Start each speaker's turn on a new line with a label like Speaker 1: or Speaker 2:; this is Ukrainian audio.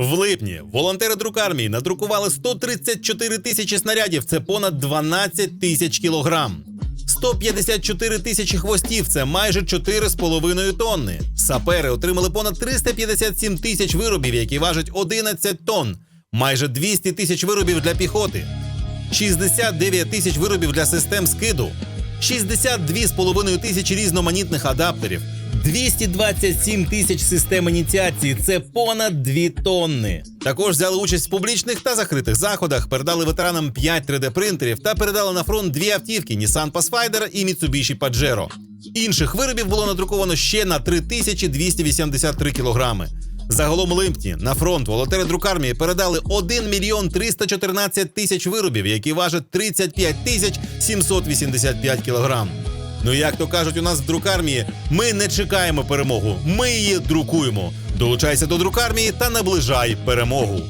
Speaker 1: В липні волонтери друкармії надрукували 134 тисячі снарядів, це понад 12 тисяч кілограм. 154 тисячі хвостів це майже 4,5 тонни. Сапери отримали понад 357 тисяч виробів, які важать 11 тонн, майже 200 тисяч виробів для піхоти, 69 тисяч виробів для систем скиду, 62,5 тисячі різноманітних адаптерів, 227 тисяч систем ініціації це понад 2 тонни. Також взяли участь в публічних та закритих заходах, передали ветеранам 5 3D-принтерів та передали на фронт дві автівки Nissan Pathfinder і Mitsubishi Pajero. Інших виробів було надруковано ще на 3283 кілограми. Загалом липні на фронт волонтери друкармії передали 1 мільйон 314 тисяч виробів, які важать 35 тисяч 785 кілограм. Ну як то кажуть у нас в друкармії, ми не чекаємо перемогу, ми її друкуємо. Долучайся до друкармії та наближай перемогу.